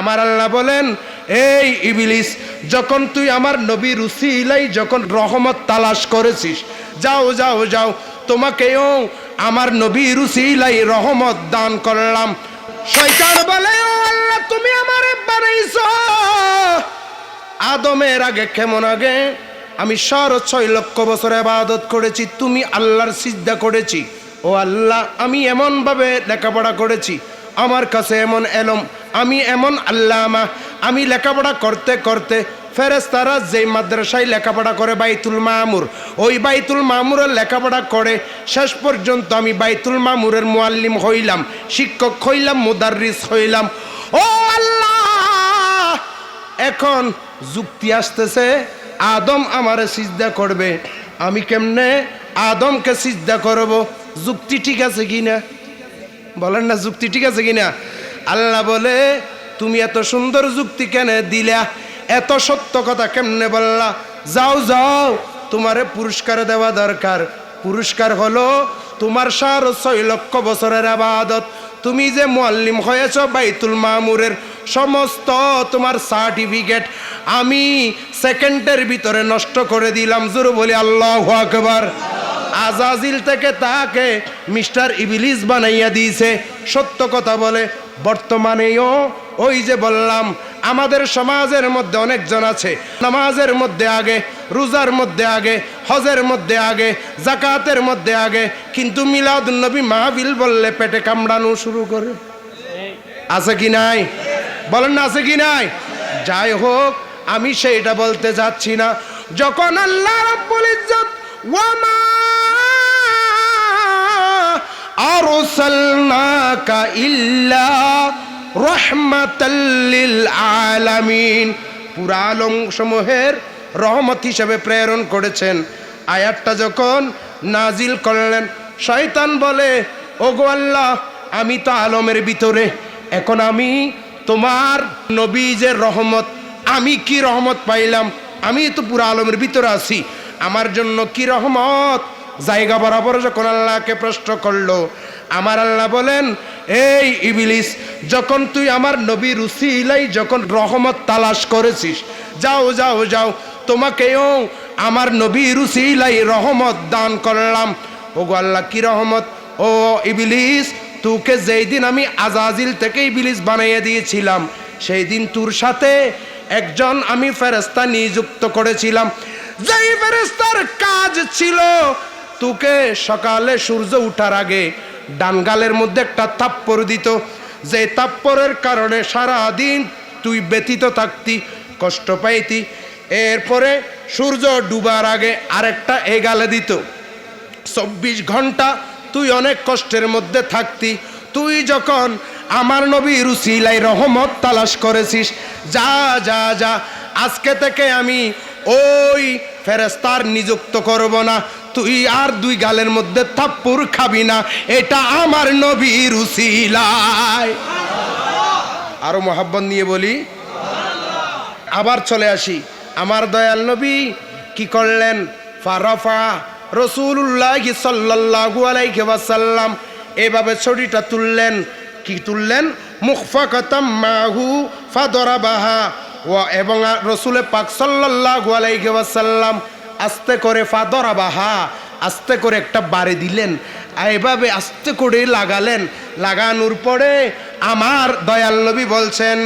আমার আল্লাহ বলেন, এই ইবিলিস, যখন তুই আমার নবী রুসিলাই যখন রহমত তালাশ করেছিস, যাও যাও যাও, তোমাকেও আমার নবী রুসিলাই রহমত দান করলাম। শয়তান বলে আল্লাহ, তুমি আমারে বানাইছো। আদমের আগে কেমন আগে? আমি সাড়ে ছয় লক্ষ বছর আবাদত করেছি, তুমি আল্লাহর সিদ্ধা করেছি। ও আল্লাহ, আমি এমনভাবে লেখাপড়া করেছি, আমার কাছে এমন এলম আমি এমন আল্লামা, আমি লেখাপড়া করতে করতে ফেরেস্তারা যে মাদ্রাসায় লেখাপড়া করে বাইতুল মামুর, ওই বাইতুল মামুরের লেখাপড়া করে শেষ পর্যন্ত আমি বাইতুল মামুরের মোয়াল্লিম হইলাম, শিক্ষক হইলাম, মুদার্রিস হইলাম। ও আল্লাহ! এখন যুক্তি আসতেছে, আদম আমারে সিজদা করবে। আমি কেমনে আদমকে সিজদা করব? যুক্তি ঠিক আছে কি না বলেন না, যুক্তি ঠিক আছে কিনা? আল্লাহ বলে, তুমি এত সুন্দর যুক্তি কেন দিলা? এত সত্য কথা কেমনে বললা? যাও যাও, তোমারে পুরস্কার দেওয়া দরকার। পুরস্কার হলো তোমার সার ছয় লক্ষ বছরের আবাদত। তুমি যে মোয়াল্লিম হয়েছ বাইতুল মামুরের সমস্ত তোমার সার্টিফিকেট আমি সেকেন্ডের ভিতরে নষ্ট করে দিলাম। জোর বলি, আল্লাহ আকবার। আজাজিল থেকে তাকে মিস্টার ইবিলিস বানাইয়া দিয়েছে। সত্য কথা বলে বর্তমানেও ওই যে বললাম, আমাদের সমাজের মধ্যে অনেকজন আছে। নামাজের মধ্যে আগে, রোজার মধ্যে আগে, হজের মধ্যে আগে জাকাতের মধ্যে আগে, কিন্তু মিলাদ নবী মাহবিল বললে পেটে কামড়ানো শুরু করে। আছে কি নাই? বলেন না, আছে কি নাই? যাই হোক, আমি সেইটা বলতে যাচ্ছি না। যখন আল্লাহ রাব্বুল ইজ্জত ইল্লা রাহমাতাল লিল আলামিন পুরা আলম সমূহের রহমত হিসেবে প্রেরণ করেছেন। আয়াতটা যখন নাজিল করলেন, শয়তান বলে, ওগো আল্লাহ, আমি তো আলমের ভিতরে। এখন আমি তোমার নবী যে রহমত, আমি কি রহমত পাইলাম? আমি তো পুরা আলমের ভিতরে আছি। আমার জন্য কি রহমত? জায়গা বরাবর যখন আল্লাহকে প্রশ্ন করল, আমার আল্লাহ বলেন, এই ইবিলিস, যখন তুই আমার নবী রুসি ইলাই যখন রহমত তালাশ করেছিস, যাও যাও যাও, তোমাকেও আমার নবী রুসি ইলাই রহমত দান করলাম। ওগো আল্লাহ, কি রহমত? ও ইবিলিস, তোকে যেই দিন আমি আজাজিল থেকে ইবিলিস বানাইয়ে দিয়েছিলাম, সেই দিন তোর সাথে একজন আমি ফেরেস্তা নিযুক্ত করেছিলাম। যেই ফেরেস্তার কাজ ছিল তোকে সকালে সূর্য উঠার আগে ডানগালের মধ্যে একটা তাপ্পর দিত। যে তাপ্পরের কারণে সারা দিন তুই ব্যতীত থাকতি, কষ্ট পাইতি। এরপরে সূর্য ডুবার আগে আরেকটা এগালে দিত। চব্বিশ ঘণ্টা তুই অনেক কষ্টের মধ্যে থাকতি। তুই যখন আমার নবী রুসিলাই রহমত তালাশ করেছিস, যা যা যা, আজকে থেকে আমি ওই ফেরেস্তার নিযুক্ত করব না। তুই আর দুই গালের মধ্যে থাপ্পুর খাবি না, এটা আমার নবী রুসিলাই আরও মোহাব্বত নিয়ে বলি, আবার চলে আসি। আমার দয়াল নবী কি করলেন? ফারফা রসুল্লাহ সাল্লাহু আলাইহি ওয়াসাল্লাম এভাবে ছড়িটা তুললেন। কি তুললেন? মুখফাকাতাম মাহু ফাদরাবাহা। ও, এবং রসুলে পাক সাল্লাহু আলাইহি ওয়াসাল্লাম আস্তে করে ফাদরাবাহা আস্তে করে একটা বাড়ি দিলেন। এভাবে আস্তে করে লাগালেন। লাগানোর পরে আমার দয়াল নবী বলছেন,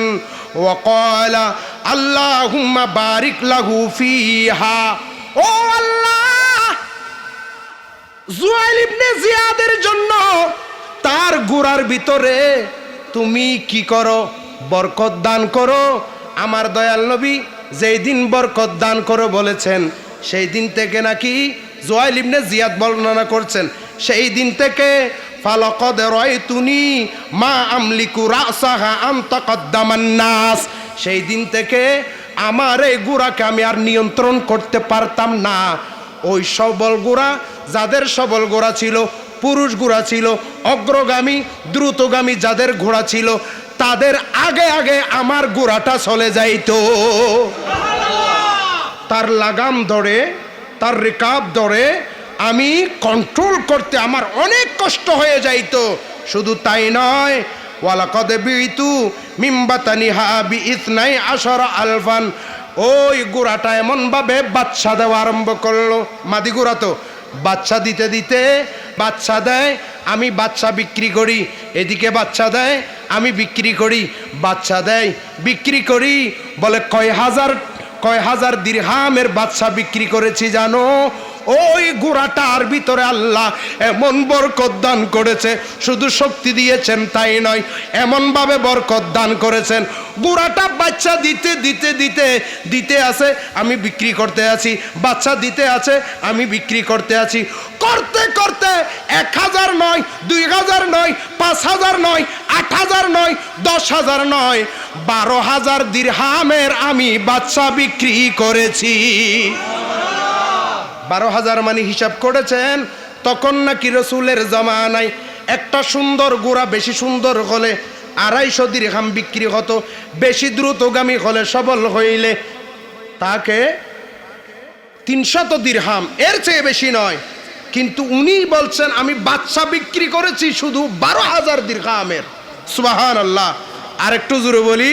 ওয়াকালা আল্লাহুম্মা বারিক লাহু ফিহা। ও আল্লাহ! জুয়াইল ইবনে জিয়াদের জন্য তার গোড়ার ভিতরে তুমি কি করো? বরকত দান করো। আমার দয়াল নবী যেই দিন বরকত দান করো বলেছেন সেই দিন থেকে নাকি জোয়াইল ইবনে জিয়াদ বর্ণনা করছেন, সেই দিন থেকে ফালকদ রয়তুনি মা আমলিকু রাসাহা আন্তকদ্দামান নাস, সেই দিন থেকে আমার এই গুড়াকে আমি আর নিয়ন্ত্রণ করতে পারতাম না। ওই সবল গোড়া যাদের সবল গোড়া ছিল, পুরুষ গোড়া ছিল, অগ্রগামী, দ্রুতগামী যাদের ঘোড়া ছিল, তাদের আগে আগে আমার গোড়াটা চলে যাইতো। তার লাগাম ধরে, তার রেকাব ধরে, আমি কন্ট্রোল করতে আমার অনেক কষ্ট হয়ে যাইতো। শুধু তাই নয়, ওয়ালাকদ বিতু মিম্বাতানি হাবি ইসনাই আসর আলফান। ওই গুড়াটা এমনভাবে বাচ্চা দেওয়া আরম্ভ করল। মাদি গুড়া তো বাচ্চা দিতে দিতে বাচ্চা দেয়, আমি বাচ্চা বিক্রি করি, এদিকে বাচ্চা দেয়, আমি বিক্রি করি বাচ্চা দেয়, বিক্রি করি, বলে কয় হাজার কয় হাজার দিরহামের বাচ্চা বিক্রি করেছি জানো? ওই গোড়াটার ভিতরে আল্লাহ এমন বরকত দান করেছে, শুধু শক্তি দিয়েছেন তাই নয়, এমনভাবে বরকত দান করেছেন। গোড়াটা বাচ্চা দিতে দিতে দিতে দিতে আছে, আমি বিক্রি করতে আছি। বাচ্চা দিতে আছে, আমি বিক্রি করতে আছি। করতে করতে এক হাজার নয়, দুই হাজার নয়, পাঁচ হাজার নয়, আট হাজার নয়, দশ হাজার নয়, বারো হাজার দিরহামের আমি বাচ্চা বিক্রি করেছি। বারো হাজার মানে হিসাব করেছেন, তখন নাকি রসুলের জমানায় একটা সুন্দর গোড়া বেশি সুন্দর হলে আড়াইশো দিরহাম বিক্রি হতো, বেশি দ্রুতগামী হলে সবল হইলে তাকে তিনশত দিরহাম, এর চেয়ে বেশি নয়। কিন্তু উনি বলছেন, আমি বাচ্চা বিক্রি করেছি শুধু বারো হাজার দিরহামের। সুবাহান আল্লাহ আর একটু জোরে বলি